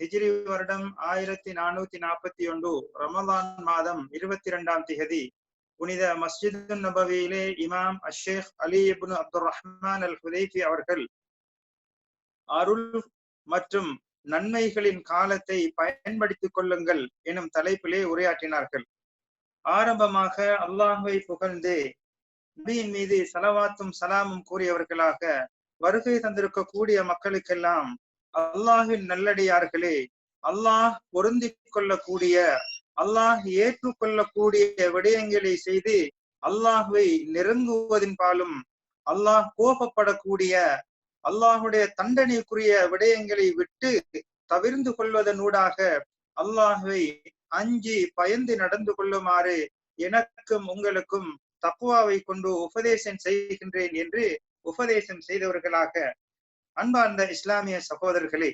ஹிஜ்ரி வருடம் ஆயிரத்தி நானூத்தி நாற்பத்தி ஒன்று ரமலான் மாதம் இருபத்தி இரண்டாம் திகதி புனித மஸ்ஜிது நபவியிலே இமாம் அஷேக் அலி இப்னு அப்துல் ரஹ்மான் அல் ஹுதைஃபி அவர்கள் அருள் மற்றும் நன்மைகளின் காலத்தை பயன்படுத்திக் கொள்ளுங்கள் எனும் தலைப்பிலே உரையாற்றினார்கள். ஆரம்பமாக அல்லாஹை புகழ்ந்து நபியின் மீது சலவாத்தும் சலாமும் கூறியவர்களாக வருகை தந்திருக்கக்கூடிய மக்களுக்கெல்லாம் அல்லாஹின் நல்லடியார்களே அல்லாஹ் பொருந்தி கொள்ளக்கூடிய அல்லாஹ் ஏற்றுக்கொள்ளக்கூடிய விடயங்களை செய்து அல்லாஹுவை நெருங்குவதின் பாலும் அல்லாஹ் கோபப்படக்கூடிய அல்லாஹுடைய தண்டனைக்குரிய விடயங்களை விட்டு தவிர்ந்து கொள்வதனூடாக அல்லாஹுவை அஞ்சி பயந்து நடந்து கொள்ளுமாறு எனக்கும் உங்களுக்கும் தக்குவாவை கொண்டு உபதேசம் செய்கின்றேன் என்று உபதேசம் செய்தவர்களாக அன்பார்ந்த இஸ்லாமிய சகோதரர்களே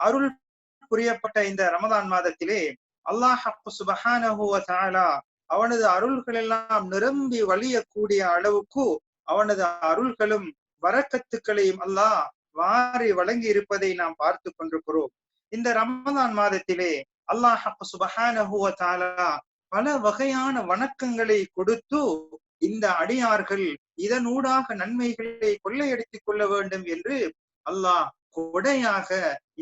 அருள் புரியப்பட்ட இந்த ரமதான் மாதத்திலே அல்லாஹ் சுபஹானா அவனது அருள்கள் எல்லாம் நிரம்பி வழியக்கூடிய அளவுக்கு அவனது அருள்களும் வரக்கத்துக்களையும் அல்லாஹ் வாரி வழங்கி இருப்பதை நாம் பார்த்து கொண்டிருக்கிறோம். இந்த ரமதான் மாதத்திலே அல்லாஹ் சுபஹானா பல வகையான வணக்கங்களை கொடுத்து இந்த அடியார்கள் இதனூடாக நன்மைகளை கொள்ளையடித்துக் கொள்ள வேண்டும் என்று அல்லாஹ் கொடையாக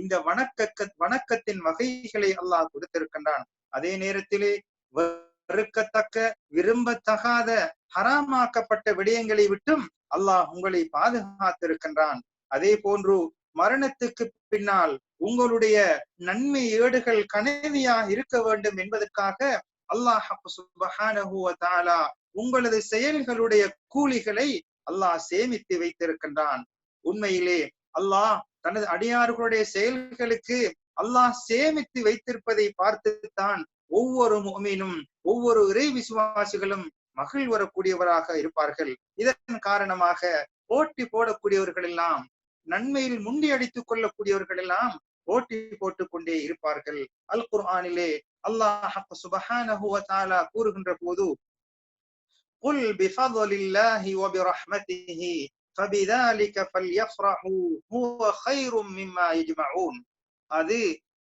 இந்த வணக்க வணக்கத்தின் வகைகளை அல்லாஹ் கொடுத்திருக்கின்றான். அதே நேரத்திலே வெறுக்கத்தக்க விரும்பத்தகாத ஹராமாக்கப்பட்ட விடயங்களை விட்டும் அல்லாஹ் உங்களை பாதுகாத்திருக்கின்றான். அதே போன்று மரணத்துக்கு பின்னால் உங்களுடைய நன்மை ஏடுகள் கனவியாக இருக்க வேண்டும் என்பதற்காக அல்லாஹ் உங்களது செயல்களுடைய கூலிகளை அல்லாஹ் சேமித்து வைத்திருக்கின்றான். உண்மையிலே அல்லாஹ் தனது அடியார்களுடைய செயல்களுக்கு அல்லாஹ் சேமித்து வைத்திருப்பதை பார்த்துத்தான் ஒவ்வொரு மீனும் ஒவ்வொரு இறை விசுவாசிகளும் மகிழ் வரக்கூடியவராக இருப்பார்கள். இதன் காரணமாக போட்டி போடக்கூடியவர்கள் எல்லாம் நன்மையில் முண்டி அடித்துக் கொள்ளக்கூடியவர்கள் எல்லாம் போட்டி போட்டுக் கொண்டே இருப்பார்கள். அல் குர்ஆனிலே அல்லாஹ் சுபஹானஹு வ தஆலா கூறுகின்ற போது قل بفضل الله وبرحمته فبذلك فليفرحوا هو خير مما يجمعون அது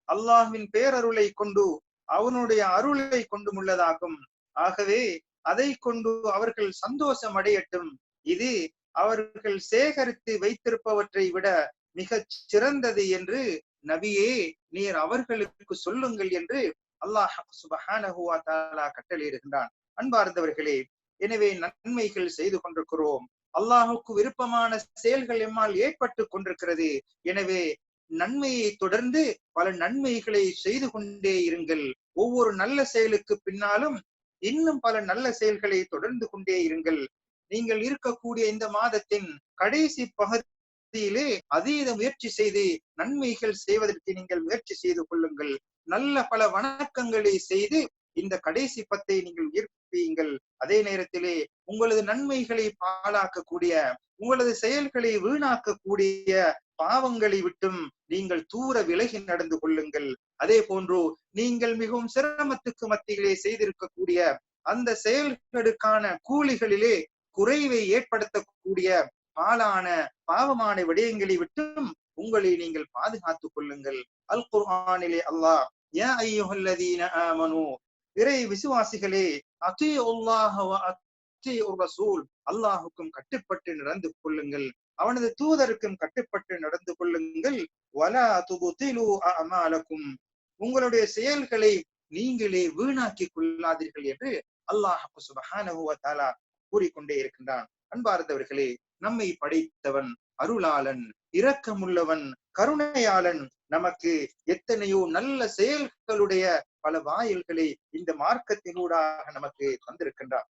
அல்லாஹ்வின் பேரருளை கொண்டு அவனுடைய அருளை கொண்டும் உள்ளதாகும் ஆகவே அதை கொண்டு அவர்கள் சந்தோஷம் அடையட்டும் இது அவர்கள் சேகரித்து வைத்திருப்பவற்றை விட மிக சிறந்தது என்று நபியே நீர் அவர்களுக்கு சொல்லுங்கள் என்று அல்லாஹ் சுபஹானஹுவா தாலா கட்டளையிடுகின்றான் அன்பார்ந்தவர்களே எனவே நன்மைகள் செய்து கொண்டிருக்கிறோம். அல்லாஹுக்கு விருப்பமான செயல்கள் எம்மால் ஏற்பட்டு கொண்டிருக்கிறது. எனவே நன்மையை தொடர்ந்து பல நன்மைகளை செய்து கொண்டே இருங்கள். ஒவ்வொரு நல்ல செயலுக்கு பின்னாலும் இன்னும் பல நல்ல செயல்களை தொடர்ந்து கொண்டே இருங்கள். நீங்கள் இருக்கக்கூடிய இந்த மாதத்தின் கடைசி பகுதியிலே அதீத முயற்சி செய்து நன்மைகள் செய்வதற்கு நீங்கள் முயற்சி செய்து கொள்ளுங்கள். நல்ல பல வணக்கங்களை செய்து இந்த கடைசி பத்தை நீங்கள் உயிர்ப்பியுங்கள் அதே நேரத்திலே உங்களது நன்மைகளை பாழாக்கக்கூடிய உங்களது செயல்களை வீணாக்கக்கூடிய பாவங்களை விட்டும் நீங்கள் தூர விலகி நடந்து கொள்ளுங்கள். அதே போன்று நீங்கள் மிகவும் சிரமத்துக்கு மத்தியிலே செய்திருக்கக்கூடிய அந்த செயல்களுக்கான கூலிகளிலே குறைவை ஏற்படுத்தக்கூடிய பாலான பாவமான விடயங்களை விட்டும் உங்களை நீங்கள் பாதுகாத்துக் கொள்ளுங்கள். அல் குர்ஆனிலே அல்லாஹ் யா ஐயுஹல்லதீன ஆமனு இறை விசுவாசிகளே அதி ரசூல் அல்லாஹுக்கும் கட்டுப்பட்டு நடந்து கொள்ளுங்கள். அவனது தூதருக்கும் கட்டுப்பட்டு நடந்து கொள்ளுங்கள். வலா துபுதிலு அமாலக்கும் உங்களுடைய செயல்களை நீங்களே வீணாக்கி கொள்ளாதீர்கள் என்று அல்லாஹு சுபஹானஹு கூறிக்கொண்டே இருக்கின்றான். அன்பார்ந்தவர்களே நம்மை படைத்தவன் அருளாளன் இரக்கமுள்ளவன் கருணையாளன் நமக்கு எத்தனையோ நல்ல செயல்களுடைய பல வாயில்களை இந்த மார்க்கத்தினூடாக நமக்கு தந்திருக்கின்றார்.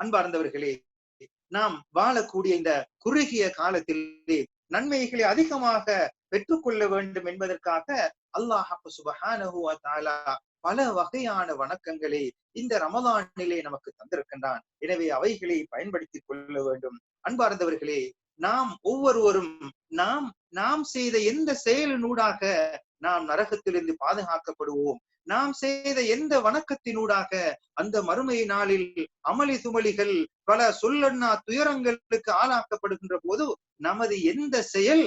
அன்பார்ந்தவர்களே நாம் வாழக்கூடிய இந்த குறுகிய காலத்திலே நன்மைகளை அதிகமாக பெற்றுக்கொள்ள வேண்டும் என்பதற்காக அல்லாஹ் சுபஹானஹு பல வகையான வணக்கங்களை இந்த ரமதானிலே நமக்கு தந்திருக்கின்றான். எனவே அவைகளை பயன்படுத்திக் கொள்ள வேண்டும். அன்பார்ந்தவர்களே நாம் ஒவ்வொருவரும் நாம் நாம் செய்த எந்த செயலினூடாக நாம் நரகத்திலிருந்து பாதுகாக்கப்படுவோம். நாம் செய்த எந்த வணக்கத்தினூடாக அந்த மறுமை நாளில் அமளி துமளிகள் பல சொல்லண்ணா துயரங்களுக்கு ஆளாக்கப்படுகின்ற போது நமது எந்த செயல்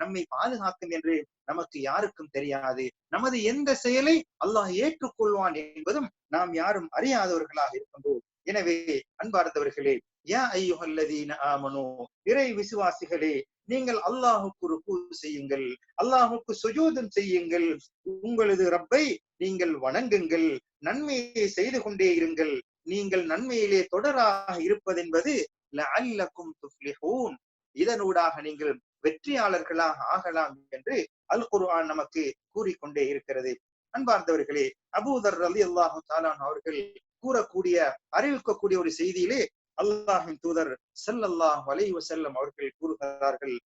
நம்மை பாதுகாக்கும் என்று நமக்கு யாருக்கும் தெரியாது. நமது எந்த செயலை அல்லாஹ் ஏற்றுக்கொள்வான் என்பதும் நாம் யாரும் அறியாதவர்களாக இருக்கின்றோம். எனவே அன்பார்ந்தவர்களே யா ஐயுஹல்லதீன ஆமனோ இறை விசுவாசிகளே நீங்கள் அல்லாஹுக்கு ருக்கு செய்யுங்கள். அல்லாஹுக்கு சுஜூதம் செய்யுங்கள். உங்களது ரப்பை நீங்கள் வணங்குங்கள். நன்மையை செய்து கொண்டே இருங்கள். நீங்கள் நன்மையிலே தொடராக இருப்பதென்பது லஅல்லக்கும் துஃப்லிஹூன். இதனூடாக நீங்கள் வெற்றியாளர்களாக ஆகலாம் என்று அல் குர்ஆன் நமக்கு கூறிக்கொண்டே இருக்கிறது. அன்பார்ந்தவர்களே அபூதர் அலி அல்லாஹு தாலான் அவர்கள் கூறக்கூடிய அறிவிக்கக்கூடிய ஒரு செய்தியிலே அல்லாஹின் தூதர் செல்லல்லாஹ் வலை செல்லம் அவர்கள் கூறுகிறார்கள்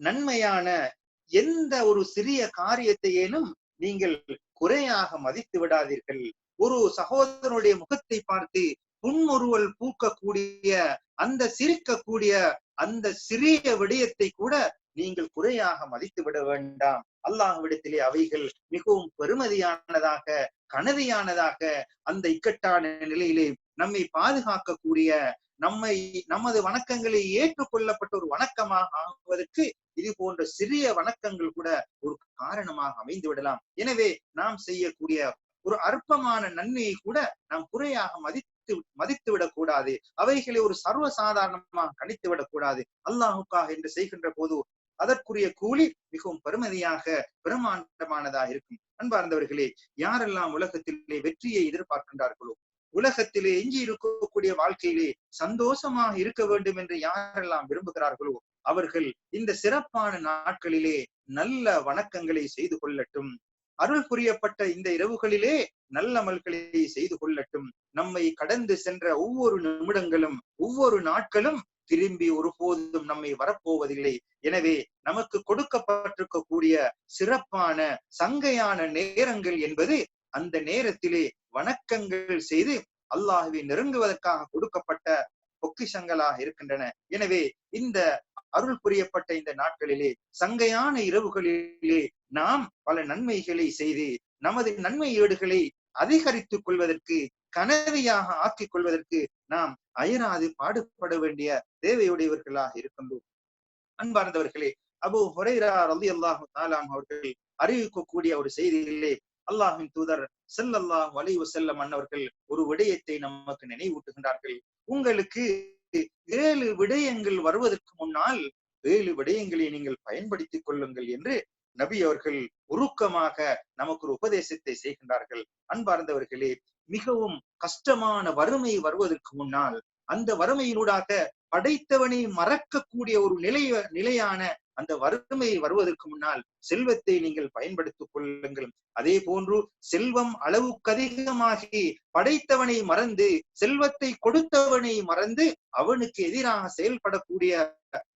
நன்மையான எந்த ஒரு சிறிய காரியத்தையேனும் நீங்கள் குறையாக மதித்து விடாதீர்கள். ஒரு சகோதரனுடைய முகத்தை பார்த்து புன்முறுவல் பூக்கக்கூடிய அந்த சிரிக்கக்கூடிய அந்த சிறிய விடயத்தை கூட நீங்கள் குறையாக மதித்து விட வேண்டாம். அல்லாஹ்விடத்திலே அவைகள் மிகவும் பெருமதியானதாக கனதியானதாக அந்த இக்கட்டான நிலையிலே நம்மை பாதுகாக்கக்கூடிய நம்மை நமது வணக்கங்களை ஏற்றுக்கொள்ளப்பட்ட ஒரு வணக்கமாக ஆகுவதற்கு இது போன்ற சிறிய வணக்கங்கள் கூட ஒரு காரணமாக அமைந்து விடலாம். எனவே நாம் செய்யக்கூடிய ஒரு அற்பமான நன்மையை கூட நாம் குறையாக மதித்து மதித்து விடக்கூடாது. அவைகளை ஒரு சர்வ சாதாரணமாக கணித்து விடக்கூடாது. அல்லாஹுக்காக என்று செய்கின்ற போது அதற்குரிய கூலி மிகவும் பெருமதியாக பிரம்மாண்டமானதா இருக்கும். அன்பார்ந்தவர்களே யாரெல்லாம் உலகத்திலே வெற்றியை எதிர்பார்க்கின்றார்களோ உலகத்திலே எஞ்சி இருக்கக்கூடிய வாழ்க்கையிலே சந்தோஷமாக இருக்க வேண்டும் என்று யாரெல்லாம் விரும்புகிறார்களோ அவர்கள் இந்த சிறப்பான நாட்களிலே நல்ல வணக்கங்களை செய்து கொள்ளட்டும். அருள் புரியப்பட்ட இந்த இரவுகளிலே நல்லமல்களை செய்து கொள்ளட்டும். நம்மை கடந்து சென்ற ஒவ்வொரு நிமிடங்களும் ஒவ்வொரு நாட்களும் திரும்பி ஒருபோதும் நம்மை வரப்போவதில்லை. எனவே நமக்கு கொடுக்கப்பட்டிருக்கக்கூடிய சிறப்பான சங்கையான நேரங்கள் என்பது அந்த நேரத்திலே வணக்கங்கள் செய்து அல்லாஹுவை நெருங்குவதற்காக கொடுக்கப்பட்ட பொக்கிஷங்களாக இருக்கின்றன. எனவே இந்த அருள் புரியப்பட்ட இந்த நாட்களிலே சங்கையான இரவுகளிலே நாம் பல நன்மைகளை செய்து நமது நன்மை ஏடுகளை அதிகரித்துக் கொள்வதற்கு கனவியாக ஆக்கிக் கொள்வதற்கு நாம் அயராது பாடுபட வேண்டிய தேவையுடையவர்களாக இருக்கின்றோம். அன்பார்ந்தவர்களே அபு ஹொரைரா ரலி அல்லாஹு தாலான் அவர்கள் அறிவிக்கக்கூடிய ஒரு செய்தியிலே அல்லாஹின் தூதர் செல்லல்லாஹ் வலிவு செல்லம் அன்னவர்கள் ஒரு விடயத்தை நமக்கு நினைவூட்டுகின்றார்கள். உங்களுக்கு ஏழு விடயங்கள் வருவதற்கு முன்னால் ஏழு விடயங்களை நீங்கள் பயன்படுத்திக் கொள்ளுங்கள் என்று நபி அவர்கள் உருக்கமாக நமக்கு ஒரு உபதேசத்தை செய்கின்றார்கள். அன்பார்ந்தவர்களே மிகவும் கஷ்டமான வறுமை வருவதற்கு முன்னால் அந்த வறுமையினூடாக படைத்தவனை மறக்கக்கூடிய ஒரு நிலைய நிலையான அந்த வறுமை வருவதற்கு முன்னால் செல்வத்தை நீங்கள் பயன்படுத்திக் கொள்ளுங்கள். அதே போன்று செல்வம் அளவுக்கு அதிகமாகி படைத்தவனை மறந்து செல்வத்தை கொடுத்தவனை மறந்து அவனுக்கு எதிராக செயல்படக்கூடிய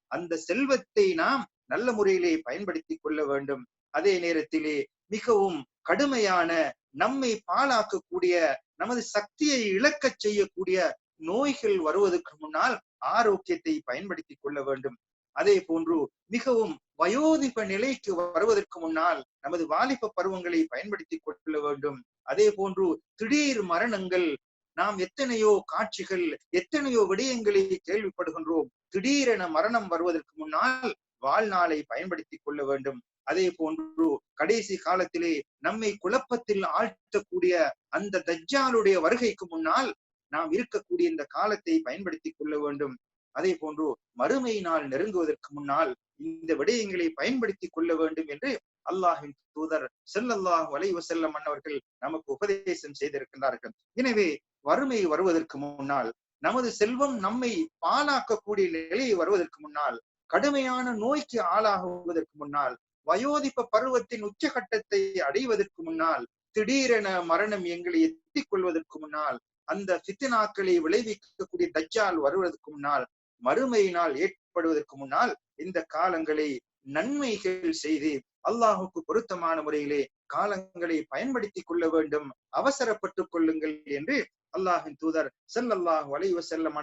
அந்த செல்வத்தை நாம் நல்ல முறையிலே பயன்படுத்திக் கொள்ள வேண்டும். அதே நேரத்திலே மிகவும் கடுமையான நம்மை பாழாக்கக்கூடிய நமது சக்தியை இழக்கச் செய்யக்கூடிய நோய்கள் வருவதற்கு முன்னால் ஆரோக்கியத்தை பயன்படுத்திக் கொள்ள வேண்டும். அதே போன்று மிகவும் வயோதிப நிலைக்கு வருவதற்கு முன்னால் நமது வாலிப பருவங்களை பயன்படுத்திக் கொள்ள வேண்டும். அதே போன்று திடீர் மரணங்கள் நாம் எத்தனையோ காட்சிகள் எத்தனையோ விடயங்களை கேள்விப்படுகின்றோம். திடீரென மரணம் வருவதற்கு முன்னால் வாழ்நாளை பயன்படுத்திக் கொள்ள வேண்டும். அதே போன்று கடைசி காலத்திலே நம்மை குழப்பத்தில் ஆழ்த்தக்கூடிய அந்த தஜ்ஜாலுடைய வருகைக்கு முன்னால் நாம் இருக்கக்கூடிய இந்த காலத்தை பயன்படுத்திக் கொள்ள வேண்டும். அதே போன்று மறுமை நாள் நெருங்குவதற்கு முன்னால் இந்த விடயங்களை பயன்படுத்திக் கொள்ள வேண்டும் என்று அல்லாஹின் தூதர் செல்லல்லாஹ் வலைவு செல்லம் மன்னவர்கள் நமக்கு உபதேசம் செய்திருக்கின்றார்கள். எனவே வறுமை வருவதற்கு முன்னால் நமது செல்வம் நம்மை பாலாக்கக்கூடிய நிலை வருவதற்கு முன்னால் கடுமையான நோய்க்கு ஆளாகுவதற்கு முன்னால் வயோதிப பருவத்தின் உச்சகட்டத்தை அடைவதற்கு முன்னால் திடீரென மரணம் எங்களை எத்திக் கொள்வதற்கு முன்னால் அந்த சித்தினாக்களை விளைவிக்கக்கூடிய தஜ்ஜால் வருவதற்கு முன்னால் மறுமையினால் ஏற்படுவதற்கு முன்னால் இந்த காலங்களை நன்மைகள் செய்து அல்லாஹுக்கு பொருத்தமான முறையிலே காலங்களை பயன்படுத்திக் கொள்ள வேண்டும் அவசரப்பட்டுக் கொள்ளுங்கள் என்று அல்லாஹின் தூதர் ஸல்லல்லாஹு அலைஹி வஸல்லம்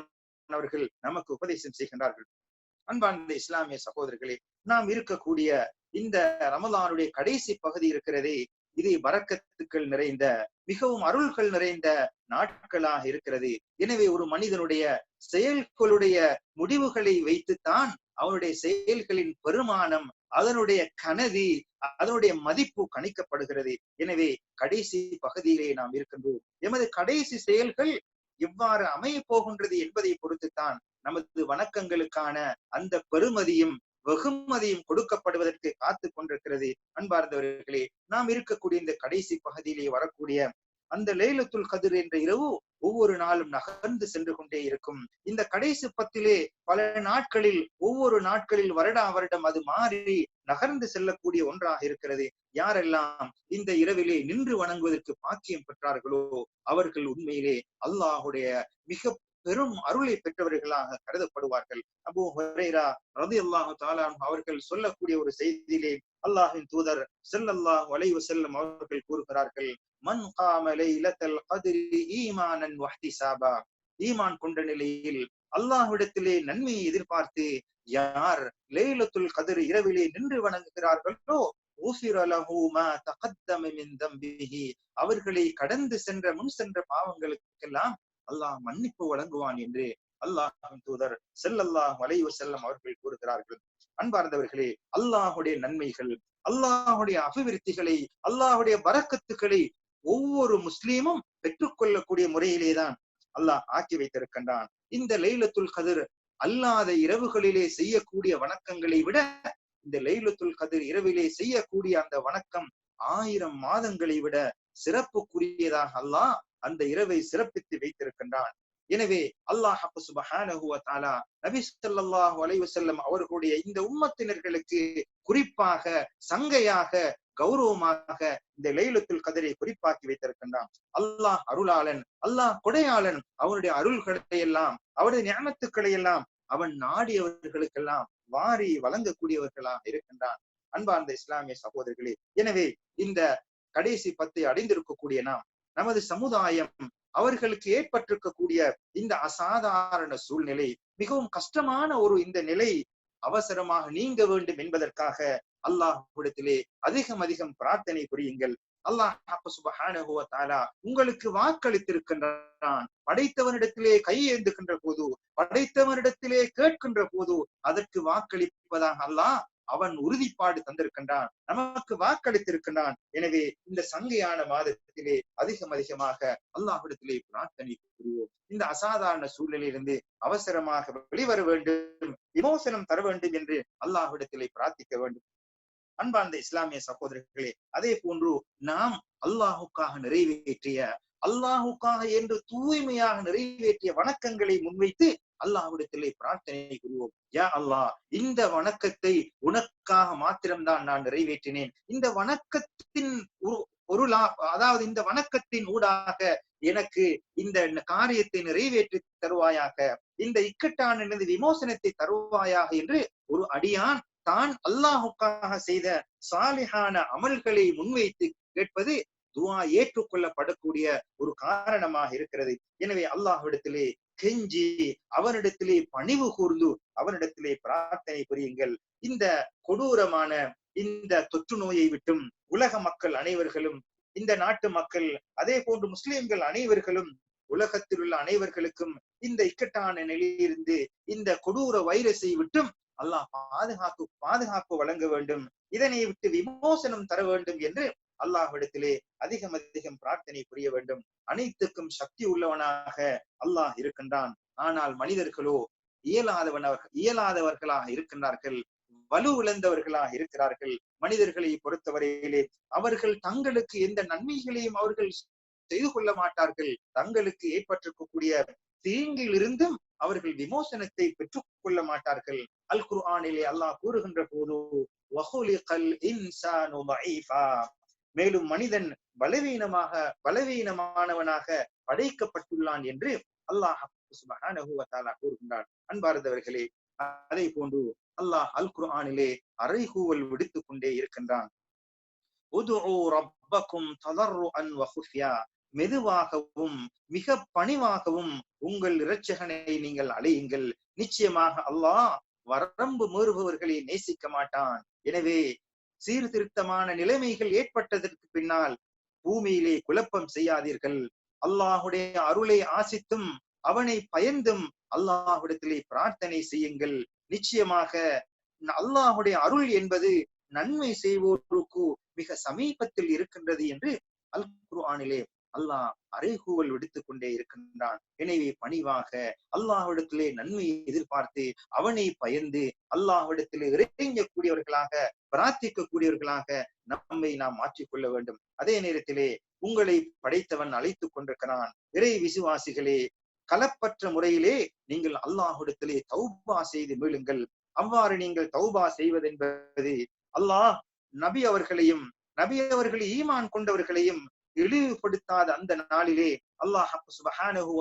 அவர்கள் நமக்கு உபதேசம் செய்கின்றார்கள். அன்பார்ந்த இஸ்லாமிய சகோதரர்களே நாம் இருக்கக்கூடிய இந்த ரமலானுடைய கடைசி பகுதி இருக்கிறதே இது வரக்கத்துக்கள் நிறைந்த மிகவும் அருள்கள் நிறைந்த நாட்களாக இருக்கிறது. எனவே ஒரு மனிதனுடைய செயல்களுடைய முடிவுகளை வைத்துத்தான் அவனுடைய செயல்களின் பெருமானம் அதனுடைய கனதி அதனுடைய மதிப்பு கணிக்கப்படுகிறது. எனவே கடைசி பகுதியிலே நாம் இருக்கின்றோம். எமது கடைசி செயல்கள் எவ்வாறு அமைய போகின்றது என்பதை பொறுத்துத்தான் நமது வணக்கங்களுக்கான அந்த பெருமதியும் வெகுமதியும் கொடுக்கப்படுவதற்கு காத்து கொண்டிருக்கிறது. அன்பார்ந்தவர்களே நாம் இருக்கக்கூடிய இந்த கடைசி பகுதியிலே வரக்கூடிய அந்த லைலத்துல் கதிர் என்ற இரவு ஒவ்வொரு நாளும் நகர்ந்து சென்று கொண்டே இருக்கும். இந்த கடைசி பத்திலே பல நாட்களில் ஒவ்வொரு நாட்களில் வருடா வருடம் அது மாறி நகர்ந்து செல்லக்கூடிய ஒன்றாக இருக்கிறது. யாரெல்லாம் இந்த இரவிலே நின்று வணங்குவதற்கு பாக்கியம் பெற்றார்களோ அவர்கள் உண்மையிலே அல்லாஹுடைய மிக பெரும் அருளை பெற்றவர்களாக கருதப்படுவார்கள். அபு ஹுரேரா ரதி அல்லாஹு தாலான் அவர்கள் சொல்லக்கூடிய ஒரு செய்தியிலே அல்லாஹின் தூதர் செல்லல்லாஹ் அலைஹி செல்லும் அவர்கள் கூறுகிறார்கள் மன் காமலை இலத்தல் கதிரி ஈமானன் வஹ்தி சாபா ஈமான் கொண்ட நிலையில் அல்லாஹ்விடத்திலே நன்மையை எதிர்பார்த்து யார் லேலத்துல் கதிர் இரவிலே நின்று வணங்குகிறார்களோ அவர்களை கடந்து சென்ற முன் சென்ற பாவங்களுக்கெல்லாம் அல்லாஹ் மன்னிப்பு வழங்குவான் என்று அல்லாஹின் தூதர் செல்லல்லாஹ் வலைவு செல்லம் அவர்கள் கூறுகிறார்கள். அன்பார்ந்தவர்களே அல்லாஹுடைய நன்மைகள் அல்லாஹுடைய அபிவிருத்திகளை அல்லாஹுடைய வரக்கத்துக்களை ஒவ்வொரு முஸ்லீமும் பெற்றுக்கொள்ளக்கூடிய முறையிலேதான் அல்லாஹ் ஆக்கி வைத்திருக்கின்றான். இந்த லைலத்துல் கதிர் அல்லாத இரவுகளிலே செய்யக்கூடிய வணக்கங்களை விட இந்த லைலத்துல் கதிர் இரவிலே செய்யக்கூடிய அந்த வணக்கம் ஆயிரம் மாதங்களை விட சிறப்புக்குரியதாக அல்லாஹ் அந்த இரவை சிறப்பித்து வைத்திருக்கின்றான். எனவே அல்லாஹ் சுபஹானா நபி ஸல்லல்லாஹு அலைவசல்லம் அவர்களுடைய இந்த உம்மத்தினர்களுக்கு குறிப்பாக சங்கையாக கௌரவமாக இந்த லைலத்துல் கதரை குறிப்பாக்கி வைத்திருக்கின்றான். அல்லாஹ் அருளாளன் அல்லாஹ் கொடையாளன் அவனுடைய அருள்களை எல்லாம் அவருடைய ஞானத்துக்களை எல்லாம் அவன் நாடியவர்களுக்கெல்லாம் வாரி வழங்கக்கூடியவர்களாக இருக்கின்றான். அன்பார்ந்த இஸ்லாமிய சகோதரர்களே எனவே இந்த கடைசி பத்தை அடைந்திருக்கக்கூடிய நாம் நமது சமுதாயம் அவர்களுக்கு ஏற்பட்டிருக்கக்கூடிய இந்த அசாதாரண சூழ்நிலை மிகவும் கஷ்டமான ஒரு இந்த நிலை அவசரமாக நீங்க வேண்டும் என்பதற்காக அல்லாஹ்விடத்திலே அதிகம் அதிகம் பிரார்த்தனை புரியுங்கள். அல்லாஹ் தாலா உங்களுக்கு வாக்களித்திருக்கின்றான். படைத்தவனிடத்திலே கையேந்துகின்ற போது படைத்தவனிடத்திலே கேட்கின்ற போது அதற்கு வாக்களிப்பதாக அல்லாஹ் அவன் உறுதிப்பாடு தந்திருக்கின்றான் நமக்கு வாக்களித்திருக்கின்றான். எனவே இந்த சங்கையான மாதத்திலே அதிகம் அதிகமாக அல்லாஹிடத்திலே பிரார்த்தனை புரிவோம் இந்த அசாதாரண சூழ்நிலையிலிருந்து அவசரமாக வெளிவர வேண்டும் விமோசனம் தர வேண்டும் என்று அல்லாஹ்விடத்திலே பிரார்த்திக்க வேண்டும். அன்பார்ந்த இஸ்லாமிய சகோதரர்களே அதே போன்று நாம் அல்லாஹுக்காக நிறைவேற்றிய அல்லாஹுக்காக என்று தூய்மையாக நிறைவேற்றிய வணக்கங்களை முன்வைத்து அல்லாஹ்விடத்திலே பிரார்த்தனை புரிவோம் யா அல்லாஹ் இந்த வணக்கத்தை உனக்காக மாத்திரம்தான் நான் நிறைவேற்றினேன். இந்த வணக்கத்தின் பொருளா அதாவது இந்த வணக்கத்தின் ஊடாக எனக்கு இந்த காரியத்தை நிறைவேற்றி தருவாயாக இந்த இக்கட்டான விமோசனத்தை தருவாயாக என்று ஒரு அடியான் தான் அல்லாஹுக்காக செய்த சாலிகான அமல்களை முன்வைத்து கேட்பது துவா ஏற்றுக்கொள்ளப்படக்கூடிய ஒரு காரணமாக இருக்கிறது. எனவே அல்லாஹ்விடத்திலே கெஞ்சி அவனிடத்திலே பணிவு கூர்ந்து அவனிடத்திலே பிரார்த்தனை புரியுங்கள். இந்த கொடூரமான இந்த தொற்று நோயை விட்டும் உலக மக்கள் அனைவர்களும் இந்த நாட்டு மக்கள் அதே போன்று முஸ்லிம்கள் அனைவர்களும் உலகத்தில் உள்ள அனைவர்களுக்கும் இந்த இக்கட்டான நிலையிலிருந்து இந்த கொடூர வைரஸை விட்டும் அல்லாஹ் பாதுகாப்பு பாதுகாப்பு வழங்க வேண்டும். இதனை விட்டு விமோசனம் தர வேண்டும் என்று அல்லாஹ்விடத்திலே அதிகம் அதிகம் பிரார்த்தனை புரிய வேண்டும். அனைத்துக்கும் சக்தி உள்ளவனாக அல்லாஹ் இருக்கின்றான். ஆனால் மனிதர்களோ இயலாதவனவர்கள் இயலாதவர்களாக இருக்கின்றார்கள். வலு இழந்தவர்களாக இருக்கிறார்கள். மனிதர்களை பொறுத்தவரையிலே அவர்கள் தங்களுக்கு எந்த நன்மைகளையும் அவர்கள் செய்து கொள்ள மாட்டார்கள். தங்களுக்கு ஏற்பட்டிருக்கக்கூடிய தீங்கிலிருந்தும் அவர்கள் விமோசனத்தை பெற்றுக் கொள்ள மாட்டார்கள். அல் குர்ஆனிலே அல்லாஹ் கூறுகின்ற போது மேலும் மனிதன் பலவீனமாக பலவீனமானவனாக படைக்கப்பட்டுள்ளான் என்று அல்லாஹ் கூறுகின்றான். அன்பார்ந்தவர்களே அதை போன்று அல்லாஹ் அல் குர்ஆனிலே அறைகூவல் விடுத்துக் கொண்டே இருக்கின்றான். ரப்பக்கும் மெதுவாகவும் மிக பணிவாகவும் உங்கள் இரட்சகனை நீங்கள் அழையுங்கள். நிச்சயமாக அல்லாஹ் வரம்பு மீறுபவர்களை நேசிக்க மாட்டான். எனவே சீர்திருத்தமான நிலைமைகள் ஏற்பட்டதற்கு பின்னால் பூமியிலே குழப்பம் செய்யாதீர்கள். அல்லாஹுடைய அருளை ஆசித்தும் அவனை பயந்தும் அல்லாஹுடத்திலே பிரார்த்தனை செய்யுங்கள். நிச்சயமாக அல்லாஹுடைய அருள் என்பது நன்மை செய்வோருக்கு மிக சமீபத்தில் இருக்கின்றது என்று அல் குர்ஆனிலே அல்லாஹ் அறைகூவல் விடுத்துக் கொண்டே இருக்கின்றான். எனவே பணிவாக அல்லாஹ்விடத்திலே நன்மையை எதிர்பார்த்து அவனை பயந்து அல்லாஹ்விடத்திலே இறைஞ்சக்கூடியவர்களாக பிரார்த்திக்கக்கூடியவர்களாக நம்மை நாம் மாற்றிக்கொள்ள வேண்டும். அதே நேரத்திலே உங்களை படைத்தவன் அழைத்துக் கொண்டிருக்கிறான். இறை விசுவாசிகளே கலப்பற்ற முறையிலே நீங்கள் அல்லாஹுடத்திலே தௌபா செய்து மீளுங்கள். அவ்வாறு நீங்கள் தௌபா செய்வதென்பது அல்லாஹ் நபி அவர்களையும் நபி அவர்கள் ஈமான் கொண்டவர்களையும் இழிவுபடுத்தாத அந்த நாளிலே அல்லாஹ் சுபஹானஹு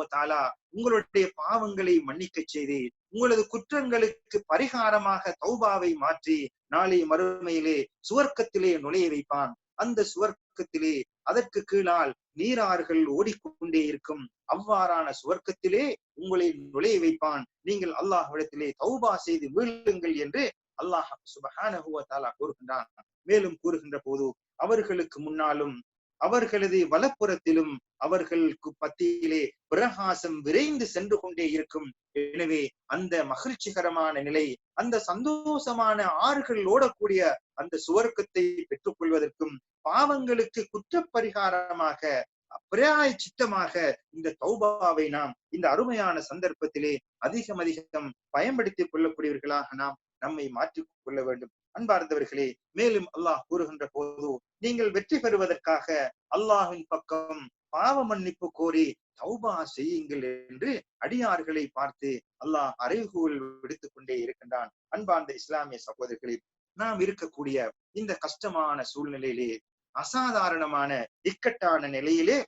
உங்களுடைய பாவங்களை மன்னிக்க செய்து உங்களது குற்றங்களுக்கு பரிகாரமாக தௌபாவை மாற்றி நாளை மறுமையிலே சுவர்க்கத்திலே நுழைய வைப்பான். அந்த சுவர்க்கத்திலே அதற்கு கீழால் நீராறுகள் ஓடிக்கொண்டே இருக்கும். அவ்வாறான சுவர்க்கத்திலே உங்களை நுழைய வைப்பான். நீங்கள் அல்லாஹ்விடத்திலே தௌபா செய்து வீழுங்கள் என்று அல்லாஹ் சுபஹானஹு தாலா கூறுகின்றான். மேலும் கூறுகின்ற போது அவர்களுக்கு முன்னாலும் அவர்களது வலப்புறத்திலும் அவர்களுக்கு பத்தியிலே பிரகாசம் விரைந்து சென்று கொண்டே இருக்கும். எனவே அந்த மகிழ்ச்சிகரமான நிலை அந்த சந்தோஷமான ஆறுகள் ஓடக்கூடிய அந்த சுவர்க்கத்தை பெற்றுக் கொள்வதற்கும் பாவங்களுக்கு குற்றப்பரிகாரமாக பிராய சித்தமாக இந்த தௌபாவை நாம் இந்த அருமையான சந்தர்ப்பத்திலே அதிகம் அதிகம் பயன்படுத்திக் கொள்ளக்கூடியவர்களாக நாம் நம்மை மாற்றிக் கொள்ள வேண்டும். அன்பார்ந்தவர்களே மேலும் அல்லாஹ் கூறுகின்ற போது நீங்கள் வெற்றி பெறுவதற்காக அல்லாஹின் பக்கம் பாவ மன்னிப்பு கோரி தௌபா செய்யுங்கள் என்று அடியார்களை பார்த்து அல்லாஹ் அறைகூல் விடுத்துக் கொண்டே இருக்கின்றான். அன்பார்ந்த இஸ்லாமிய சகோதரர்களே நாம் இருக்கக்கூடிய இந்த கஷ்டமான சூழ்நிலையிலே அசாதாரணமான இக்கட்டான நிலையிலே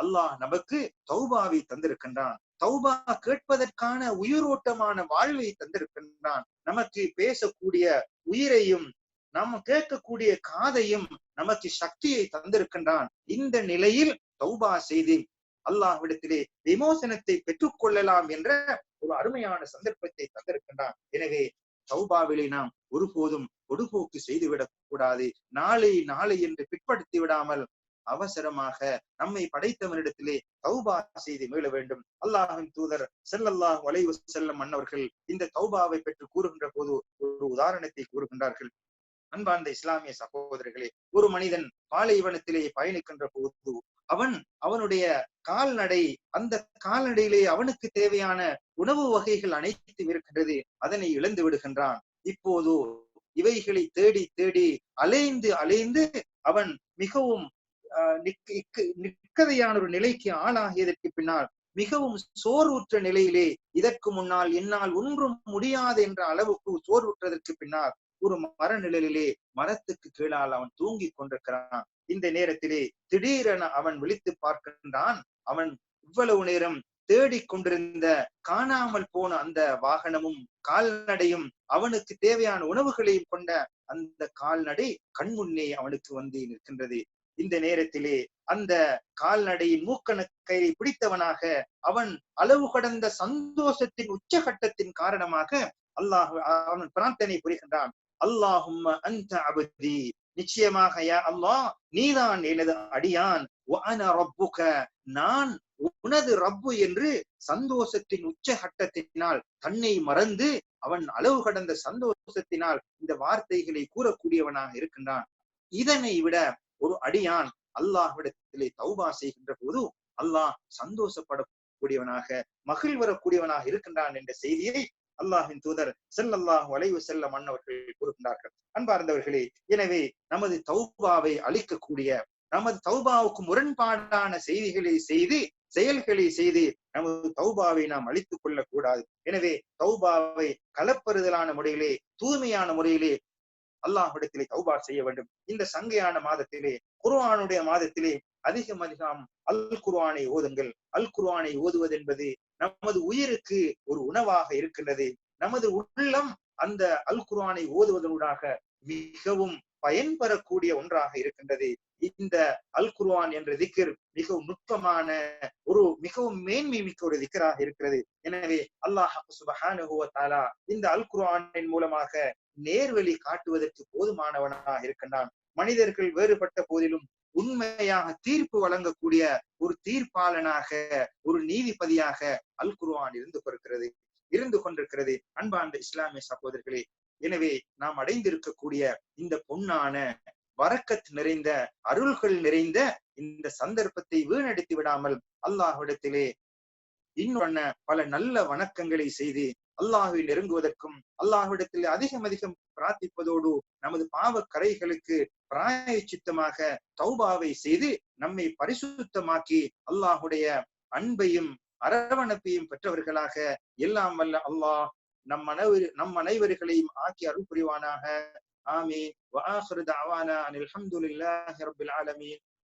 அல்லாஹ் நமக்கு தௌபாவை தந்திருக்கின்றான். தௌபா கேட்பதற்கான உயிரோட்டமான வாழ்வை தந்திருக்கின்றான். நமக்கு பேசக்கூடிய உயிரையும் நாம் கேட்கக்கூடிய காதையும் நமக்கு சக்தியை தந்திருக்கின்றான். இந்த நிலையில் தௌபா செய்து அல்லாஹ்விடத்திலே விமோசனத்தை பெற்றுக் கொள்ளலாம் என்ற ஒரு அருமையான சந்தர்ப்பத்தை தந்திருக்கின்றான். எனவே சௌபாவிலே நாம் ஒருபோதும் பொடுபோக்கு செய்துவிடக் கூடாது. நாளை நாளை என்று பிற்படுத்தி விடாமல் அவசரமாக நம்மை படைத்தவனிடத்திலே தௌபா செய்து மீள வேண்டும். அல்லாஹின் தூதர் செல்லல்லாஹ் வளைவு செல்லம் மன்னவர்கள் இந்த தௌபாவை பெற்று கூறுகின்ற போது ஒரு உதாரணத்தை கூறுகின்றார்கள். அன்பார்ந்த இஸ்லாமிய சகோதரர்களே ஒரு மனிதன் பாலைவனத்திலே பயணிக்கின்ற போது அவன் அவனுடைய கால்நடை அந்த கால்நடையிலே அவனுக்கு தேவையான உணவு வகைகள் அனைத்தும் இருக்கின்றது. அதனை இழந்து விடுகின்றான். இப்போது இவைகளை தேடி தேடி அலைந்து அலைந்து அவன் மிகவும் நிற்கதையான ஒரு நிலைக்கு ஆளாகியதற்கு பின்னால் மிகவும் சோர்வுற்ற நிலையிலே இதற்கு முன்னால் என்னால் ஒன்றும் முடியாது என்ற அளவுக்கு சோர்வுற்றதற்கு பின்னால் ஒரு மர நிழலிலே மரத்துக்கு கீழால் அவன் தூங்கி கொண்டிருக்கிறான். இந்த நேரத்திலே திடீரென அவன் விழித்து பார்க்கின்றான். அவன் இவ்வளவு நேரம் தேடிக் கொண்டிருந்த காணாமல் போன அந்த வாகனமும் கால்நடையும் அவனுக்கு தேவையான உணவுகளையும் கொண்ட அந்த கால்நடை கண்முன்னே அவனுக்கு வந்து நிற்கின்றது. இந்த நேரத்திலே அந்த கால்நடையின் மூக்கணக்கை பிடித்தவனாக அவன் அளவு கடந்த சந்தோஷத்தின் உச்சகட்டத்தின் காரணமாக அல்லாஹ் அவன் பிரார்த்தனை புரிகின்றான். அல்லாஹும் அந்த அபதி. நிச்சயமாக யா அல்லாஹ் நீதான் எனது அடியான். நான் உனது ரப்பு என்று சந்தோஷத்தின் உச்சகட்டத்தினால் தன்னை மறந்து அவன் அளவு கடந்த சந்தோஷத்தினால் இந்த வார்த்தைகளை கூறக்கூடியவனாக இருக்கின்றான். இதனை விட ஒரு அடியான் அல்லாஹ்விடத்திலே தௌபா செய்கின்ற போது அல்லாஹ் சந்தோஷப்படக்கூடியவனாக மகிழ் வரக்கூடியவனாக இருக்கின்றான் என்ற செய்தியை அல்லாஹின் தூதர் செல்லல்லாஹ் வளைவு செல்ல மன்னவர்கள் கூறுகின்றார்கள். அன்பார்ந்தவர்களே எனவே நமது தௌபாவை அழிக்கக்கூடிய நமது தௌபாவுக்கு முரண்பாடான செய்திகளை செய்து செயல்களை செய்து நமது தௌபாவை நாம் அழித்துக் கொள்ளக் கூடாது எனவே தௌபாவை கலப்பறுதலான முறையிலே தூய்மையான முறையிலே அல்லாஹ்விடத்திலே தௌபா செய்ய வேண்டும். இந்த சங்கையான மாதத்திலே குர்ஆனுடைய மாதத்திலே அதிகம் அதிகம் அல் குர்ஆனை ஓதுங்கள். அல் குர்ஆனை ஓதுவது என்பது நமது உயிருக்கு ஒரு உணவாக இருக்கின்றது. நமது உள்ளம் அந்த அல் குர்ஆனை ஓதுவதனூடாக மிகவும் பயன்பெறக்கூடிய ஒன்றாக இருக்கின்றது. இந்த அல் குர்வான் என்ற திக்கர் மிகவும் நுட்பமான ஒரு மிகவும் மேன்மை மிக்க ஒரு திக்கராக இருக்கிறது. எனவே அல்லாஹ் சுபஹானஹு இந்த அல் குர்வானின் மூலமாக நேர்வழி காட்டுவதற்கு போதுமானவனாக இருக்கின்றான். மனிதர்கள் வேறுபட்ட போதிலும் உண்மையாக தீர்ப்பு வழங்கக்கூடிய ஒரு தீர்ப்பாளனாக ஒரு நீதிபதியாக அல் குருவான் இருந்து கொண்டிருக்கிறது இருந்து கொண்டிருக்கிறது. அன்பார்ந்த இஸ்லாமிய சகோதரர்களே எனவே நாம் அடைந்திருக்கக்கூடிய இந்த பொன்னான வரக்கத் நிறைந்த அருள்கள் நிறைந்த இந்த சந்தர்ப்பத்தை வீணடித்து விடாமல் அல்லாஹ்விடத்திலே இன்னொன்ன பல நல்ல வணக்கங்களை செய்து அல்லாஹுவை நெருங்குவதற்கும் அல்லாஹுவிடத்தில் அதிகம் அதிகம் பிரார்த்திப்பதோடு நமது பாவ கரைகளுக்கு பிராயச்சித்தமாக தௌபாவை செய்து நம்மை பரிசுத்தமாக்கி அல்லாஹுடைய அன்பையும் அரவணைப்பையும் பெற்றவர்களாக எல்லாம் வல்ல அல்லாஹ் நம் அனைவரு நம் அனைவர்களையும் ஆக்கி அருள் புரிவானாக. ஆமீன். அனில் அஹமதுல்லாஹி ரபில் ஆலமீன்.